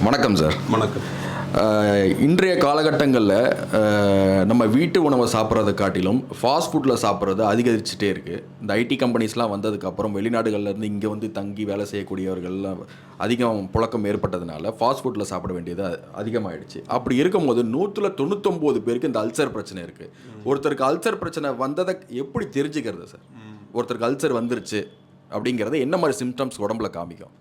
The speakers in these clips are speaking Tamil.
வணக்கம் சார் வணக்கம். இன்றைய காலகட்டங்களில் நம்ம வீட்டு உணவை சாப்பிட்றதை காட்டிலும் ஃபாஸ்ட் ஃபுட்டில் சாப்பிட்றது அதிகரிச்சுட்டே இருக்குது இந்த ஐடி கம்பெனிஸ்லாம் வந்ததுக்கப்புறம் வெளிநாடுகள்லேருந்து இங்கே வந்து தங்கி வேலை செய்யக்கூடியவர்கள்லாம் அதிகம் புழக்கம் ஏற்பட்டதுனால ஃபாஸ்ட் ஃபுட்டில் சாப்பிட வேண்டியது அ- அதிகமாயிடுச்சு. அப்படி இருக்கும்போது நூற்றில் தொண்ணூத்தொம்பது பேருக்கு இந்த அல்சர் பிரச்சனை இருக்குது ஒருத்தருக்கு அல்சர் பிரச்சனை வந்ததை எப்படி தெரிஞ்சுக்கிறது சார் ஒருத்தருக்கு அல்சர் வந்துருச்சு அப்படிங்கிறத என்ன மாதிரி சிம்டம்ஸ் உடம்புல காமிக்கும்?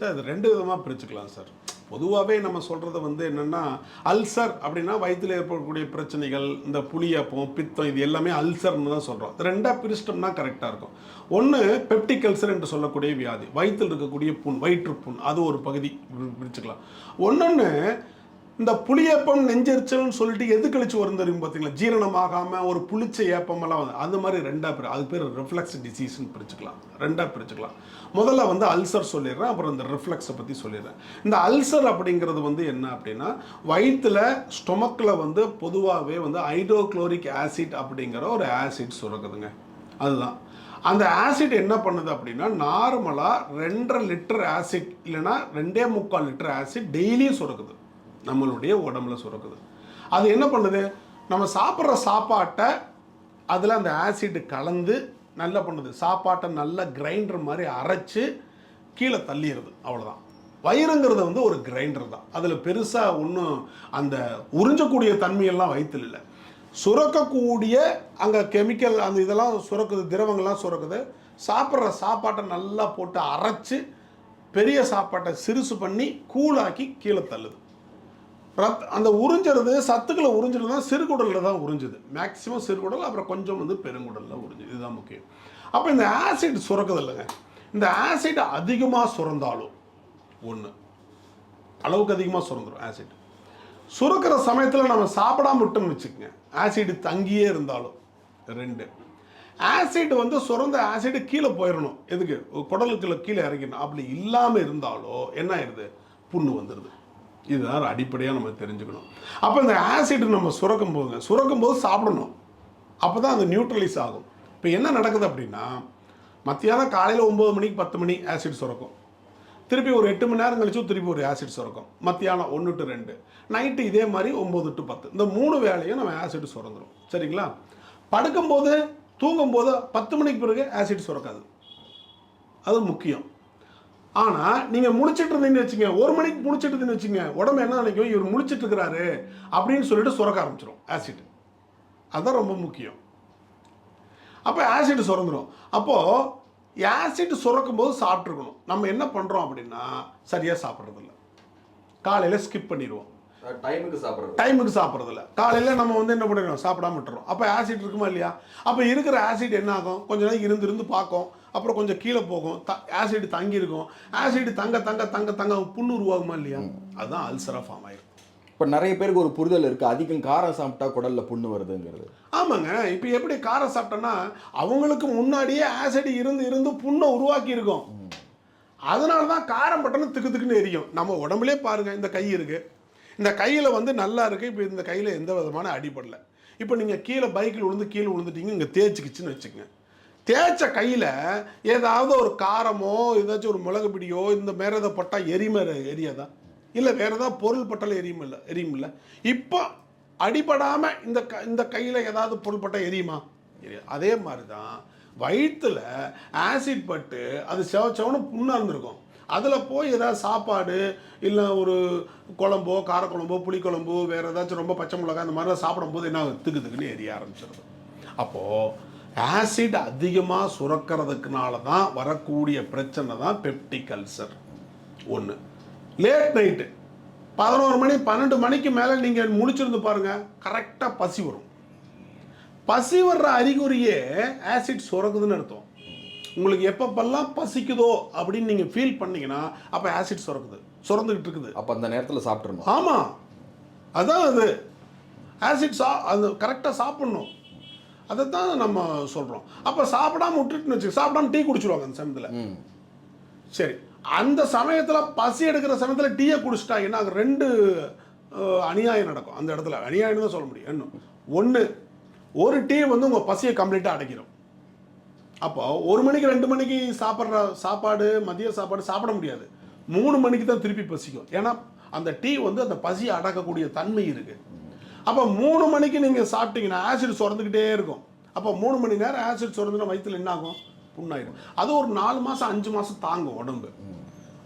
சார் ரெண்டு விதமாக பிரிச்சுக்கலாம் சார் பொதுவாகவே நம்ம சொல்கிறது வந்து என்னென்னா அல்சர் அப்படின்னா வயிற்றில் ஏற்படக்கூடிய பிரச்சனைகள் இந்த புளியப்பம் பித்தம் இது எல்லாமே அல்சர்னு தான் சொல்கிறோம் ரெண்டாக பிரிச்சிட்டோம்னா கரெக்டாக இருக்கும். ஒன்று பெப்டிக் அல்சர் என்று சொல்லக்கூடிய வியாதி வயிற்றில் இருக்கக்கூடிய புண் வயிற்றுப்புண் அது ஒரு பகுதி பிரிச்சுக்கலாம். ஒன்று இந்த புளியப்பம் நெஞ்செரிச்சல்னு சொல்லிட்டு எது கழிச்சு வரும் தெரியும் பார்த்தீங்களா? ஜீரணமாகாம ஒரு புளிச்ச ஏப்பமெல்லாம் வந்து அந்த மாதிரி ரெண்டாக பேர் அது பேர் ரிஃப்ளெக்ஸ் டிசீஸ்னு பிரிச்சுக்கலாம். ரெண்டாக பிரிச்சுக்கலாம். முதல்ல வந்து அல்சர் சொல்லிடுறேன் அப்புறம் இந்த ரிஃப்ளெக்ஸை பற்றி சொல்லிடுறேன். இந்த அல்சர் அப்படிங்கிறது வந்து என்ன அப்படின்னா வயிற்றில் ஸ்டொமக்கில் வந்து பொதுவாகவே வந்து ஹைட்ரோக்ளோரிக் ஆசிட் அப்படிங்கிற ஒரு ஆசிட் சுரக்குதுங்க. அதுதான். அந்த ஆசிட் என்ன பண்ணுது அப்படின்னா நார்மலாக ரெண்டரை லிட்டர் ஆசிட் இல்லைன்னா ரெண்டே முக்கால் லிட்டர் ஆசிட் டெய்லியும் சுரக்குது. நம்மளுடைய உடம்புல சுரக்குது. அது என்ன பண்ணுது? நம்ம சாப்பிட்ற சாப்பாட்டை அதில் அந்த ஆசிட் கலந்து நல்லா பண்ணுது. சாப்பாட்டை நல்லா கிரைண்டர் மாதிரி அரைச்சு கீழே தள்ளிடுது. அவ்வளோதான் வயிறுங்கிறது வந்து ஒரு கிரைண்டர் தான். அதில் பெருசாக ஒன்றும் அந்த உறிஞ்சக்கூடிய தன்மையெல்லாம் வயிற்றில் இல்லை. சுரக்கக்கூடிய அங்கே கெமிக்கல் அந்த இதெல்லாம் சுரக்குது திரவங்கள்லாம் சுரக்குது. சாப்பிட்ற சாப்பாட்டை நல்லா போட்டு அரைச்சி பெரிய சாப்பாட்டை சிறுசு பண்ணி கூழாக்கி கீழே தள்ளுது. ரத் அந்த உறிஞ்சிறது சத்துக்களை உறிஞ்சிறது தான் சிறுகுடலில் தான் உறிஞ்சுது. மேக்ஸிமம் சிறுகுடல் அப்புறம் கொஞ்சம் வந்து பெருங்குடலில் உறிஞ்சுது. இதுதான் முக்கியம். அப்போ இந்த ஆசிட் சுரக்குது இல்லைங்க. இந்த ஆசிட் அதிகமாக சுரந்தாலும் ஒன்று அளவுக்கு அதிகமாக சுரந்துடும் ஆசிட் சுரக்கிற சமயத்தில் நம்ம சாப்பிடாம விட்டோம்னு வச்சுக்கோங்க. ஆசிட் தங்கியே இருந்தாலும் ரெண்டு. ஆசிட் வந்து சுரந்த ஆசிட் கீழே போயிடணும் எதுக்கு? குடலுக்குள்ள கீழே இறங்கிடணும். அப்படி இல்லாமல் இருந்தாலோ என்ன ஆயிடுது புண்ணு வந்துடுது இதுதான் அடிப்படையாக நம்ம தெரிஞ்சுக்கணும். அப்போ இந்த ஆசிட் நம்ம சுரக்கும் போதுங்க சுரக்கும் போது சாப்பிடணும். அப்போ தான் அது நியூட்ரலைஸ் ஆகும். இப்போ என்ன நடக்குது அப்படின்னா மத்தியானம் காலையில் ஒம்பது மணிக்கு பத்து மணி ஆசிட் சுரக்கும். திருப்பி ஒரு எட்டு மணி நேரம் கழிச்சும் திருப்பி ஒரு ஆசிட் சுரக்கும். மத்தியானம் ஒன்று டு ரெண்டு. நைட்டு இதே மாதிரி ஒம்பது டு பத்து. இந்த மூணு வேலையும் நம்ம ஆசிட் சுரந்துரும். சரிங்களா? படுக்கும்போது தூங்கும்போது பத்து மணிக்கு பிறகு ஆசிட் சுரக்காது. அது முக்கியம். ஆனால் நீங்கள் முடிச்சிட்டு இருந்தீங்கன்னு வச்சுங்க ஒரு மணிக்கு முடிச்சிட்டு இருந்தீங்கன்னு வச்சுங்க உடம்பு என்ன நினைக்கும்? இவர் முழிச்சிட்டு இருக்கிறாரு அப்படின்னு சொல்லிட்டு சுரக்க ஆரம்பிச்சிடும் ஆசிட் அதுதான் ரொம்ப முக்கியம். அப்போ ஆசிட் சுரந்துடும் அப்போது ஆசிட் சுரக்கும் போது சாப்பிட்ருக்கணும் நம்ம என்ன பண்ணுறோம் அப்படின்னா சரியாக சாப்பிட்றதில்ல. காலையில் ஸ்கிப் பண்ணிடுவோம். டைமுக்கு சாப்பிட்றது. டைமுக்கு சாப்பிட்றதில்ல. காலையில் நம்ம வந்து என்ன பண்ணிடுறோம்? சாப்பிடாம விட்டுறோம். அப்போ ஆசிட் இருக்குமா இல்லையா? அப்போ இருக்கிற ஆசிட் என்ன ஆகும்? கொஞ்ச நேரம் இருந்து இருந்து பார்க்கும். அப்புறம் கொஞ்சம் கீழே போகும். த ஆசிட் தங்கி இருக்கும் ஆசிட் தங்க தங்க தங்க தங்க புண்ணு உருவாகுமா இல்லையா? அதுதான் அல்சராக ஃபார்ம் ஆயிரும். இப்போ நிறைய பேருக்கு ஒரு புரிதல் இருக்குது அதிகம் காரம் சாப்பிட்டா குடல்ல புண்ணு வருதுங்கிறது. ஆமாங்க. இப்போ எப்படி காரம் சாப்பிட்டோன்னா அவங்களுக்கு முன்னாடியே ஆசிட் இருந்து இருந்து புண்ணை உருவாக்கி இருக்கும் அதனால தான் காரம் பட்டணும் திக்கு திக்குன்னு எரியும். நம்ம உடம்புலே பாருங்க இந்த கை இருக்கு. இந்த கையில் வந்து நல்லா இருக்குது இப்போ இந்த கையில் எந்த விதமான அடிபடல. இப்போ நீங்கள் கீழே பைக்கில் விழுந்து கீழே விழுந்துட்டீங்க இங்கே தேய்ச்சிக்கிச்சுன்னு வச்சுக்கோங்க. தேய்ச்ச கையில் ஏதாவது ஒரு காரமோ ஏதாச்சும் ஒரு மிளகு பிடியோ இந்த மேலே ஏதாவது பட்டால் எரிமை எரியாதா? இல்லை வேறு ஏதாவது பொருள் பட்டாலும் எரியுமில்ல எரியுமில்ல இப்போ அடிபடாமல் இந்த க இந்த கையில் ஏதாவது பொருள் பட்டால் எரியுமா? எரியாது. அதே மாதிரி தான் வயிற்றில் ஆசிட் பட்டு அது செவ செவனு புண்ணாக இருந்திருக்கும். அதில் போய் ஏதாவது சாப்பாடு இல்லை ஒரு குழம்போ காரக்குழம்போ புளிக்குழம்போ வேறு ஏதாச்சும் ரொம்ப பச்சை மிளகா அந்த மாதிரிலாம் சாப்பிடும்போது என்ன திக்கு திக்குன்னு எரிய ஆரம்பிச்சிருது. அப்போது ஆசிட் அதிகமாக சுரக்கிறதுக்குனால தான் வரக்கூடிய பிரச்சனை தான் பெப்டிக் அல்சர் ஒன்று லேட் நைட்டு பதினோரு மணி பன்னெண்டு மணிக்கு மேலே நீங்கள் முழிச்சிருந்து பாருங்கள் கரெக்டாக பசி வரும். பசி வர்ற அறிகுறியே ஆசிட் சுரக்குதுன்னு அர்த்தம். உங்களுக்கு எப்பப்பெல்லாம் பசிக்குதோ அப்படின்னு நீங்கள் ஃபீல் பண்ணீங்கன்னா அப்போ ஆசிட் சுரக்குது. சுரந்துக்கிட்டு இருக்குது. அப்போ அந்த நேரத்தில் சாப்பிட்றணும் ஆமாம் அதான் அது. ஆசிட் சா அது கரெக்டாக சாப்பிட்ணும். அதை தான் நம்ம சொல்கிறோம் அப்போ சாப்பிடாம விட்டுட்டுன்னு வச்சு சாப்பிடாம டீ குடிச்சிருவாங்க அந்த சமயத்தில். சரி. அந்த சமயத்தில் பசி எடுக்கிற சமயத்தில் டீயை குடிச்சிட்டா என்ன ஆகும்? ரெண்டு அநியாயம் நடக்கும். அந்த இடத்துல அநியாயம் தான் சொல்ல முடியும். இன்னும். ஒன்று ஒரு டீ வந்து உங்கள் பசியை கம்ப்ளீட்டாக அடைக்கிறோம் அப்போ ஒரு மணிக்கு ரெண்டு மணிக்கு சாப்பிட்ற சாப்பாடு மதிய சாப்பாடு சாப்பிட முடியாது. மூணு மணிக்கு தான் திருப்பி பசிக்கும். ஏன்னா அந்த டீ வந்து அந்த பசியை அடக்கக்கூடிய தன்மை இருக்குது அப்போ மூணு மணிக்கு நீங்கள் சாப்பிட்டீங்கன்னா ஆசிட் சுரந்துக்கிட்டே இருக்கும். அப்போ மூணு மணி நேரம் ஆசிட் சுரந்துனா வயிற்றுல என்ன ஆகும் புண்ணாயிடும் அது ஒரு நாலு மாதம் அஞ்சு மாதம் தாங்கும் உடம்பு.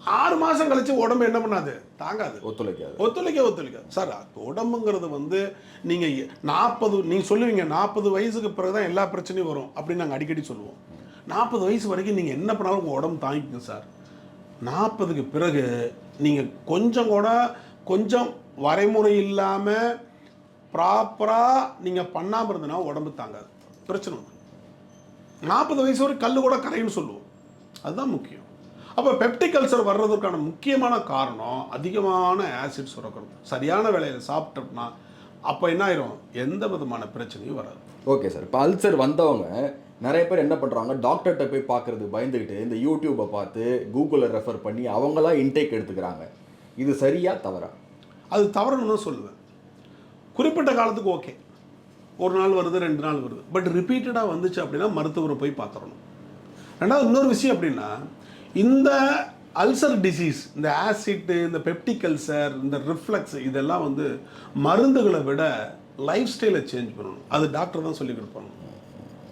ஆறு மாதம் கழிச்சு உடம்பு என்ன பண்ணாது? தாங்காது. ஒத்துழைக்காது. ஒத்துழைக்க ஒத்துழைக்க. சார் உடம்புங்கிறது வந்து நீங்கள் நாற்பது நீங்கள் சொல்லுவீங்க நாற்பது வயசுக்கு பிறகு தான் எல்லா பிரச்சனையும் வரும் அப்படின்னு நாங்கள் அடிக்கடி சொல்லுவோம். நாற்பது வயசு வரைக்கும் நீங்கள் என்ன பண்ணாலும் உங்கள் உடம்பு தாங்கிக்குங்க சார். நாற்பதுக்கு பிறகு நீங்கள் கொஞ்சம் கூட கொஞ்சம் வரைமுறை இல்லாமல் ப்ராப்பராக நீங்கள் பண்ணாமல் இருந்தனா உடம்பு தாங்காது. பிரச்சனை. நாற்பது வயசு வரை கல் கூட கரைன்னு சொல்லுவோம். அதுதான் முக்கியம். அப்போ பெப்டிக் அல்சர் வர்றதுக்கான முக்கியமான காரணம் அதிகமான ஆசிட் சுரக்கிறது சரியான வேலையில் சாப்பிட்டோம்னா அப்போ என்ன ஆயிரும்? எந்த விதமான பிரச்சனையும் வராது. ஓகே சார் இப்போ அல்சர் வந்தவங்க நிறைய பேர் என்ன பண்ணுறாங்க டாக்டர்கிட்ட போய் பார்க்கறது பயந்துக்கிட்டு இந்த யூடியூப்பை பார்த்து கூகுளில் ரெஃபர் பண்ணி அவங்களா இன்டேக் எடுத்துக்கிறாங்க. இது சரியா தவறா? அது தவறுன்னு தான் சொல்லுவேன். குறிப்பிட்ட காலத்துக்கு ஓகே ஒரு நாள் வருது ரெண்டு நாள் வருது. பட் ரிப்பீட்டடாக வந்துச்சு அப்படின்னா மருத்துவரை போய் பார்த்துடணும். ரெண்டாவது இன்னொரு விஷயம் அப்படின்னா இந்த அல்சர் டிசீஸ் இந்த ஆசிட்டு இந்த பெப்டிகல்சர் இந்த ரிஃப்ளெக்ஸ் இதெல்லாம் வந்து மருந்துகளை விட லைஃப் ஸ்டைலை சேஞ்ச் பண்ணணும். அது டாக்டர் தான் சொல்லி கொடுப்பாங்க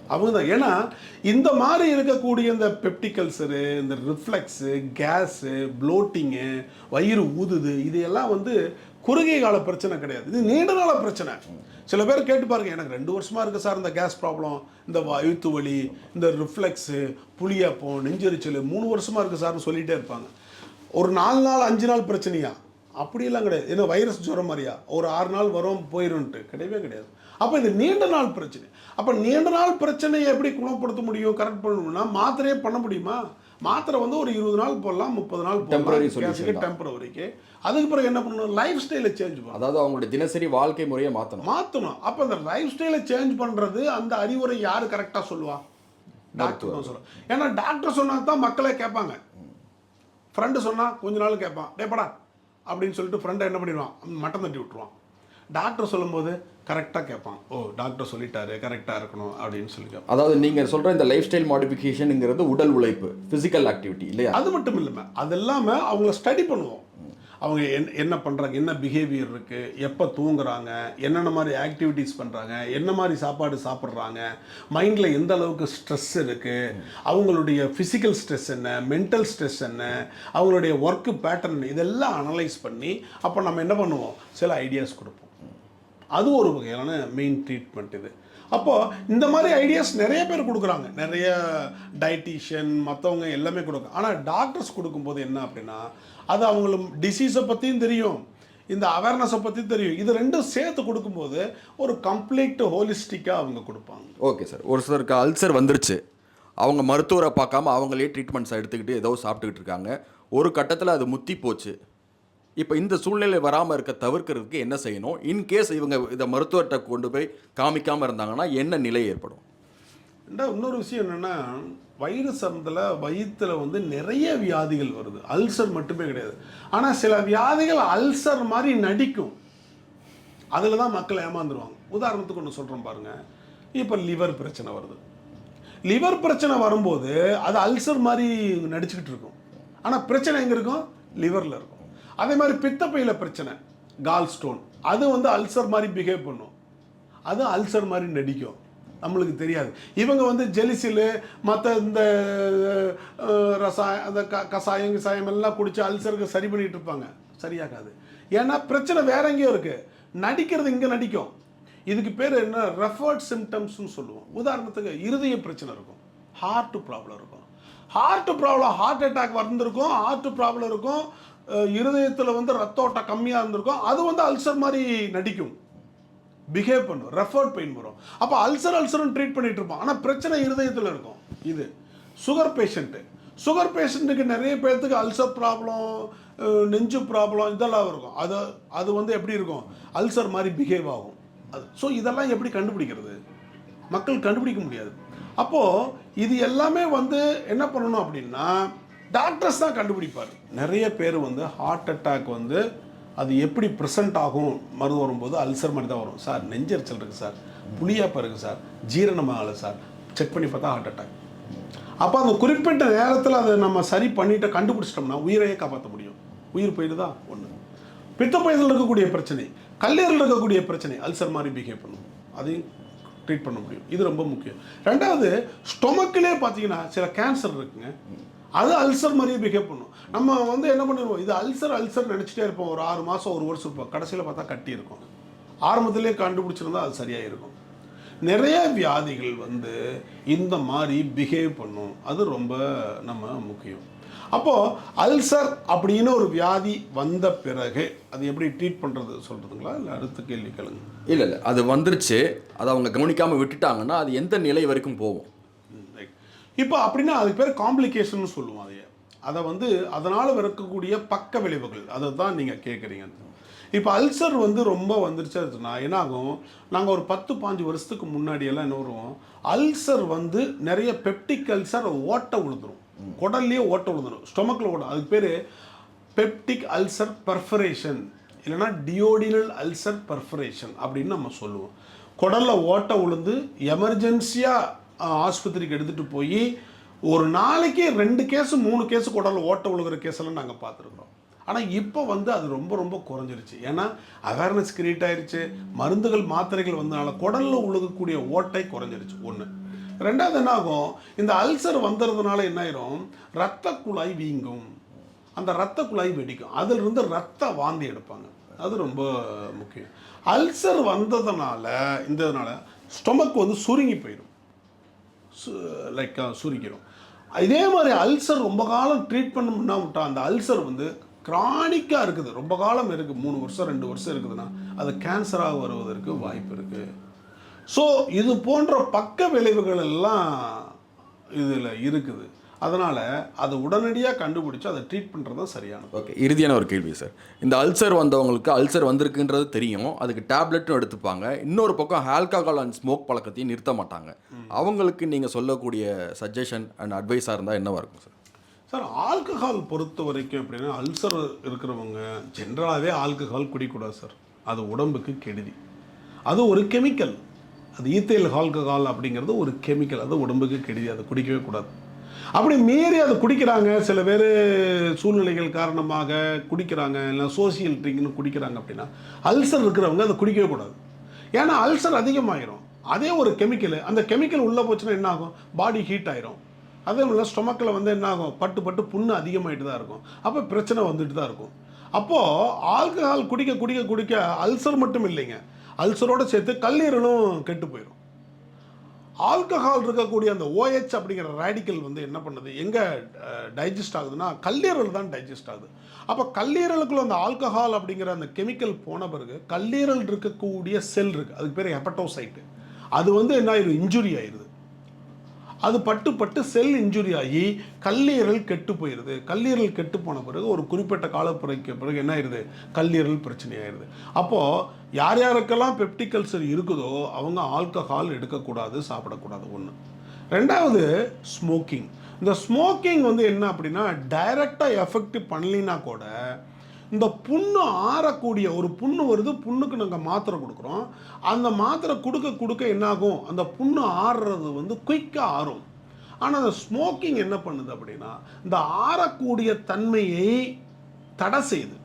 அவங்க தான் ஏன்னா இந்த மாதிரி இருக்கக்கூடிய இந்த பெப்டிகல்சரு இந்த ரிஃப்ளெக்ஸு கேஸு ப்ளோட்டிங்கு வயிறு ஊதுது இதையெல்லாம் வந்து குறுகிய கால பிரச்சனை கிடையாது. இது நீண்ட நாள பிரச்சனை. சில பேர் கேட்டு பாருங்க எனக்கு ரெண்டு வருஷமா இருக்கு சார் இந்த கேஸ் ப்ராப்ளம் இந்த வயிற்று வலி இந்த ரிஃப்ளெக்ஸு புளியாப்பம் நெஞ்செரிச்சல் மூணு வருஷமா இருக்கு சார்னு சொல்லிட்டே இருப்பாங்க. ஒரு நாலு நாள் அஞ்சு நாள் பிரச்சனையா? அப்படியெல்லாம் கிடையாது. ஏன்னா வைரஸ் ஜுரம் மாதிரியா? ஒரு ஆறு நாள் வரும் போயிரும்ன்ட்டு. கிடையவே கிடையாது. அப்போ இது நீண்ட நாள் பிரச்சனை. அப்போ நீண்ட நாள் பிரச்சனையை எப்படி குணப்படுத்த முடியும் கரெக்ட் பண்ணணும்னா மாத்திரையே பண்ண முடியுமா? மாத்திரை வந்து ஒரு இருபது நாள் போடலாம் முப்பது நாள் தான். டெம்பரவரிக்கு அதுக்கு பிறகு என்ன பண்ணணும்? லைஃப் ஸ்டைலை சேஞ்ச் பண்ணணும். அதாவது அவங்களுடைய தினசரி வாழ்க்கை முறையை மாற்றணும் மாற்றணும் அப்போ அந்த லைஃப் ஸ்டைலை சேஞ்ச் பண்ணுறது அந்த அறிவுரை யார் கரெக்டாக சொல்லுவா? டாக்டர் தான் சொல்லுவோம் ஏன்னா டாக்டர் சொன்னா தான் மக்களே கேட்பாங்க. ஃப்ரெண்டு சொன்னா கொஞ்ச நாள் கேட்பான். டேப்படா அப்படின்னு சொல்லிட்டு ஃப்ரெண்டை என்ன பண்ணிடுவான்? மட்டம் தட்டி விட்டுருவான். டாக்டர் சொல்லும்போது கரெக்டாக கேட்பான். ஓ டாக்டர் சொல்லிட்டாரு கரெக்டாக இருக்கணும் அப்படின்னு சொல்லி அதாவது நீங்கள் சொல்கிற இந்த லைஃப் ஸ்டைல் மாடிஃபிகேஷனுங்கிறது உடல் உழைப்பு ஃபிசிக்கல் ஆக்டிவிட்டி இல்லையா? அது மட்டும் இல்லாமல் அது இல்லாமல் அவங்கள ஸ்டடி பண்ணுவோம். அவங்க என் என்ன பண்ணுறாங்க என்ன பிஹேவியர் இருக்குது எப்போ தூங்குறாங்க என்னென்ன மாதிரி ஆக்டிவிட்டீஸ் பண்ணுறாங்க என்ன மாதிரி சாப்பாடு சாப்பிட்றாங்க மைண்டில் எந்த அளவுக்கு ஸ்ட்ரெஸ் இருக்குது அவங்களுடைய ஃபிசிக்கல் ஸ்ட்ரெஸ் என்ன மென்டல் ஸ்ட்ரெஸ் என்ன அவங்களுடைய ஒர்க்கு பேட்டர்ன் இதெல்லாம் அனலைஸ் பண்ணி அப்போ நம்ம என்ன பண்ணுவோம்? சில ஐடியாஸ் கொடுப்போம். அது ஒரு வகையான மெயின் ட்ரீட்மெண்ட் இது. அப்போது இந்த மாதிரி ஐடியாஸ் நிறைய பேர் கொடுக்குறாங்க. நிறைய டயட்டீஷியன் மற்றவங்க எல்லாமே கொடுக்கும் ஆனால் டாக்டர்ஸ் கொடுக்கும்போது என்ன அப்படின்னா அது அவங்களுக்கு டிசீஸை பற்றியும் தெரியும். இந்த அவேர்னஸை பற்றி தெரியும். இது ரெண்டும் சேர்த்து கொடுக்கும்போது ஒரு கம்ப்ளீட் ஹோலிஸ்டிக்காக அவங்க கொடுப்பாங்க. ஓகே சார் ஒரு சிலருக்கு அல்சர் வந்துருச்சு. அவங்க மருத்துவரை பார்க்காம அவங்களே ட்ரீட்மெண்ட்ஸ் எடுத்துக்கிட்டு ஏதோ சாப்பிட்டுக்கிட்டு இருக்காங்க. ஒரு கட்டத்தில் அது முத்தி போச்சு. இப்போ இந்த சூழ்நிலை வராமல் இருக்க தவிர்க்கிறதுக்கு என்ன செய்யணும்? இன்கேஸ் இவங்க இதை மருத்துவர்கிட்ட கொண்டு போய் காமிக்காமல் இருந்தாங்கன்னா என்ன நிலை ஏற்படும்? ரெண்டாவது இன்னொரு விஷயம் என்னென்னா வயிறு சம்பந்தில் வயிற்றில் வந்து நிறைய வியாதிகள் வருது. அல்சர் மட்டுமே கிடையாது. ஆனால் சில வியாதிகள் அல்சர் மாதிரி நடிக்கும். அதில் தான் மக்கள் ஏமாந்துருவாங்க. உதாரணத்துக்கு ஒன்று சொல்கிறோம் பாருங்க. இப்போ லிவர் பிரச்சனை வருது. லிவர் பிரச்சனை வரும்போது அது அல்சர் மாதிரி நடிச்சுக்கிட்டு இருக்கும். ஆனால் பிரச்சனை எங்கே இருக்கும்? லிவரில் இருக்கும். அதே மாதிரி பித்தப்பையில் பிரச்சனை. கால் ஸ்டோன் அது வந்து அல்சர் மாதிரி பிஹேவ் பண்ணும். அது அல்சர் மாதிரி நடிக்கும். நம்மளுக்கு தெரியாது. இவங்க வந்து ஜெலிசிலு மற்ற இந்த ரசாய அந்த க கசாயம் கிசாயம் எல்லாம் குடித்து அல்சருக்கு சரி பண்ணிகிட்டு இருப்பாங்க. சரியாகாது. ஏன்னா பிரச்சனை வேற எங்கேயோ இருக்குது நடிக்கிறது இங்கே நடிக்கும். இதுக்கு பேர் என்ன? ரெஃபர்ட் சிம்டம்ஸ்னு சொல்லுவோம். உதாரணத்துக்கு இருதய பிரச்சனை இருக்கும். ஹார்ட் ப்ராப்ளம் இருக்கும். ஹார்ட் ப்ராப்ளம் ஹார்ட் அட்டாக் வந்திருக்கும். ஹார்ட் ப்ராப்ளம் இருக்கும். இருதயத்தில் வந்து ரத்த ஓட்டம் கம்மியாக இருந்திருக்கும். அது வந்து அல்சர் மாதிரி நடிக்கும். பிஹேவ் பண்ணும் ரெஃபர்ட் பெயின் வரும். அப்போ அல்சர் அல்சர்னு ட்ரீட் பண்ணிட்டு இருப்போம். ஆனால் பிரச்சனை இருதயத்தில் இருக்கும். இது சுகர் பேஷண்ட்டு சுகர் பேஷண்ட்டுக்கு நிறைய பேர்த்துக்கு அல்சர் ப்ராப்ளம் நெஞ்சு ப்ராப்ளம் இதெல்லாம் இருக்கும். அது அது வந்து எப்படி இருக்கும்? அல்சர் மாதிரி பிஹேவ் ஆகும். அது ஸோ இதெல்லாம் எப்படி கண்டுபிடிக்கிறது? மக்கள் கண்டுபிடிக்க முடியாது. அப்போது இது எல்லாமே வந்து என்ன பண்ணணும் அப்படின்னா டாக்டர்ஸ் தான் கண்டுபிடிப்பார். நிறைய பேர் வந்து ஹார்ட் அட்டாக் வந்து அது எப்படி ப்ரெசென்ட் ஆகும்? மருந்து வரும்போது அல்சர் மாதிரி தான் வரும். சார் நெஞ்சரிச்சல் இருக்குது சார். புளியாப்பம் இருக்குது சார். ஜீரணமாக சார். செக் பண்ணி பார்த்தா ஹார்ட் அட்டாக் அப்போ அந்த குறிப்பிட்ட நேரத்தில் அதை நம்ம சரி பண்ணிட்டு கண்டுபிடிச்சிட்டோம்னா உயிரையே காப்பாற்ற முடியும். உயிர் போயிடுதா? ஒன்று பித்தப்பயத்தில் இருக்கக்கூடிய பிரச்சனை கல்லீரல் இருக்கக்கூடிய பிரச்சனை அல்சர் மாதிரி பிஹேவ் பண்ணும். அதையும் ட்ரீட் பண்ண முடியும். இது ரொம்ப முக்கியம். ரெண்டாவது ஸ்டொமக்கிலே பார்த்தீங்கன்னா சில கேன்சர் இருக்குங்க. அது அல்சர் மாதிரியே பிஹேவ் பண்ணும். நம்ம வந்து என்ன பண்ணிடுவோம்? இது அல்சர் அல்சர் நினச்சிட்டே இருப்போம். ஒரு ஆறு மாதம் ஒரு வருஷம் இருப்போம் கடைசியில் பார்த்தா கட்டி இருக்கும் ஆரம்பத்திலே கண்டுபிடிச்சிருந்தா அது சரியாக இருக்கும் நிறைய வியாதிகள் வந்து இந்த மாதிரி பிஹேவ் பண்ணும். அது ரொம்ப நம்ம முக்கியம். அப்போது அல்சர் அப்படின்னு ஒரு வியாதி வந்த பிறகு அது எப்படி ட்ரீட் பண்ணுறது சொல்கிறதுங்களா இல்லை அடுத்த கேள்வி கேளுங்க. இல்லை இல்லை. அது வந்துருச்சு. அதை அவங்க கவனிக்காமல் விட்டுட்டாங்கன்னா அது எந்த நிலை வரைக்கும் போகும்? இப்போ அப்படின்னா அதுக்கு பேர் காம்ப்ளிகேஷன் சொல்லுவோம் அதையே. அதை வந்து அதனால் இருக்கக்கூடிய பக்க விளைவுகள் அதை தான் நீங்கள் கேட்குறீங்க இப்போ அல்சர் வந்து ரொம்ப வந்துருச்சுன்னா என்ன ஆகும் நாங்கள் ஒரு பத்து பாஞ்சு வருஷத்துக்கு முன்னாடியெல்லாம் என்ன வருவோம் அல்சர் வந்து நிறைய பெப்டிக் அல்சர் ஓட்டை விழுந்துரும் குடல்லையே ஓட்டை விழுந்துடும் ஸ்டொமக்கில் ஓட்டம் அதுக்கு பேர் பெப்டிக் அல்சர் பர்ஃபரேஷன் இல்லைன்னா டியோடினல் அல்சர் பர்ஃபரேஷன் அப்படின்னு நம்ம சொல்லுவோம். குடலில் ஓட்டை உளுந்து எமர்ஜென்சியாக ஆஸ்பத்திரிக்கு எடுத்துகிட்டு போய் ஒரு நாளைக்கு ரெண்டு கேஸு மூணு கேஸு குடலில் ஓட்டை விழுகிற கேஸெல்லாம் நாங்கள் பார்த்துருக்குறோம். ஆனால் இப்போ வந்து அது ரொம்ப ரொம்ப குறைஞ்சிருச்சு. ஏன்னா அவேர்னஸ் கிரியேட் ஆயிருச்சு. மருந்துகள் மாத்திரைகள் வந்தனால குடலில் உழுகக்கூடிய ஓட்டை குறைஞ்சிருச்சு. ஒன்று ரெண்டாவது என்ன ஆகும் இந்த அல்சர் வந்துடுறதுனால என்ன ஆயிரும்? ரத்த குழாய் வீங்கும். அந்த ரத்த குழாய் வெடிக்கும். அதிலிருந்து ரத்த வாந்தி எடுப்பாங்க. அது ரொம்ப முக்கியம். அல்சர் வந்ததுனால இந்ததுனால ஸ்டொமக் வந்து சுருங்கி போயிடும் லைக் சுருங்கிடும் இதே மாதிரி அல்சர் ரொம்ப காலம் ட்ரீட் பண்ணாம விட்டால் அந்த அல்சர் வந்து க்ரானிக்காக இருக்குது. ரொம்ப காலம் இருக்குது மூணு வருஷம் ரெண்டு வருஷம் இருக்குதுன்னா அது கேன்சராக வருவதற்கு வாய்ப்பு இருக்குது ஸோ இது போன்ற பக்க விளைவுகள் எல்லாம் இதில் இருக்குது. அதனால் அதை உடனடியாக கண்டுபிடிச்சு அதை ட்ரீட் பண்ணுறது தான் சரியானது. ஓகே இறுதியான ஒரு கேள்வி சார். இந்த அல்சர் வந்தவங்களுக்கு அல்சர் வந்திருக்குன்றது தெரியும். அதுக்கு டேப்லெட்டும் எடுத்துப்பாங்க. இன்னொரு பக்கம் ஆல்கஹால் அண்ட் ஸ்மோக் பழக்கத்தையும் நிறுத்த மாட்டாங்க. அவங்களுக்கு நீங்கள் சொல்லக்கூடிய சஜஷன் அண்ட் அட்வைஸாக இருந்தால் என்னவா இருக்கும் சார்? சார் ஆல்கஹால் பொறுத்த வரைக்கும் எப்படின்னா அல்சர் இருக்கிறவங்க ஜென்ரலாகவே ஆல்கஹால் குடிக்கூடாது சார். அது உடம்புக்கு கெடுதி. அது ஒரு கெமிக்கல் அது ஈத்தைல் ஆல்கஹால் அப்படிங்கிறது ஒரு கெமிக்கல் அது உடம்புக்கு கெடுதி. அதை குடிக்கவே கூடாது. அப்படி மீறி அதை குடிக்கிறாங்க. சில பேர் சூழ்நிலைகள் காரணமாக குடிக்கிறாங்க. இல்லை சோசியல் ட்ரிங்க்னு குடிக்கிறாங்க அப்படின்னா அல்சர் இருக்கிறவங்க அதை குடிக்கவே கூடாது. ஏன்னா அல்சர் அதிகமாகிடும் அதே ஒரு கெமிக்கல் அந்த கெமிக்கல் உள்ளே போச்சுன்னா என்ன ஆகும்? பாடி ஹீட் ஆயிரும். அதே போல் ஸ்டொமக்கில் வந்து என்ன ஆகும்? பட்டு பட்டு புண்ணு அதிகமாகிட்டு தான் இருக்கும். அப்போ பிரச்சனை வந்துட்டு தான் இருக்கும். அப்போது ஆல்கஹால் குடிக்க குடிக்க குடிக்க அல்சர் மட்டும் இல்லைங்க. அல்சரோடு சேர்த்து கல்லீரலும் கெட்டு போயிடும் ஆல்கஹால் இருக்கக்கூடிய அந்த ஓஎச் அப்படிங்கிற ரேடிக்கல் வந்து என்ன பண்ணுது? எங்கே டைஜஸ்ட் ஆகுதுன்னா கல்லீரல் தான் டைஜஸ்ட் ஆகுது. அப்போ கல்லீரலுக்குள்ள அந்த ஆல்கஹால் அப்படிங்கிற அந்த கெமிக்கல் போன பிறகு கல்லீரல் இருக்கக்கூடிய செல் இருக்குது அதுக்கு பேர் ஹெப்பட்டோசைட்டு அது வந்து என்ன ஆயிரும்? இன்ஜுரி ஆயிடுது. அது பட்டு பட்டு செல் இன்ஜுரி ஆகி கல்லீரல் கெட்டு போயிடுது கல்லீரல் கெட்டு போன பிறகு ஒரு குறிப்பிட்ட காலப்புறைக்கு பிறகு என்ன ஆயிடுது கல்லீரல் பிரச்சனை ஆயிடுது அப்போது யார் யாருக்கெல்லாம் பெப்டிகல்சர் இருக்குதோ அவங்க ஆல்கஹால் எடுக்கக்கூடாது சாப்பிடக்கூடாது. ஒன்று ரெண்டாவது ஸ்மோக்கிங் இந்த ஸ்மோக்கிங் வந்து என்ன அப்படின்னா டைரெக்டாக எஃபெக்ட் பண்ணலினா கூட இந்த புண்ணு ஆறக்கூடிய ஒரு புண்ணு வருது புண்ணுக்கு நாங்கள் மாத்திரை கொடுக்குறோம். அந்த மாத்திரை கொடுக்க கொடுக்க என்னாகும்? அந்த புண்ணு ஆறுறது வந்து குயிக்காக ஆறும். ஆனால் அந்த ஸ்மோக்கிங் என்ன பண்ணுது அப்படின்னா இந்த ஆறக்கூடிய தன்மையை தடை செய்யுது.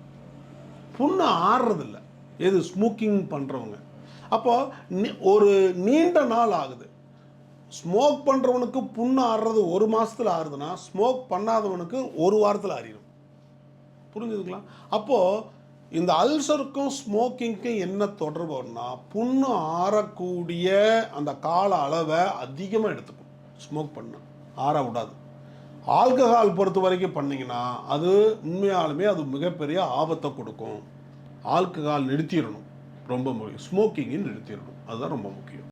புண்ணு ஆறுறதில்ல. எது? ஸ்மோக்கிங் பண்ணுறவங்க அப்போது ஒரு நீண்ட நாள் ஆகுது. ஸ்மோக் பண்ணுறவனுக்கு புண்ணு ஆறுறது ஒரு மாதத்தில் ஆறுதுன்னா ஸ்மோக் பண்ணாதவனுக்கு ஒரு வாரத்தில் ஆறிடும் புரிஞ்சுதுங்களா? அப்போது இந்த அல்சருக்கும் ஸ்மோக்கிங்க்கும் என்ன தொடர்புன்னா புண்ணு ஆறக்கூடிய அந்த கால அளவை அதிகமாக எடுத்துக்கும். ஸ்மோக் பண்ண ஆற விடாது. ஆல்கஹால் பொறுத்த வரைக்கும் பண்ணிங்கன்னா அது உண்மையாலுமே அது மிகப்பெரிய ஆபத்தை கொடுக்கும். ஆல்கஹால் நிறுத்திடணும். ரொம்ப முக்கியம். ஸ்மோக்கிங்கை நிறுத்திடணும். அதுதான் ரொம்ப முக்கியம்.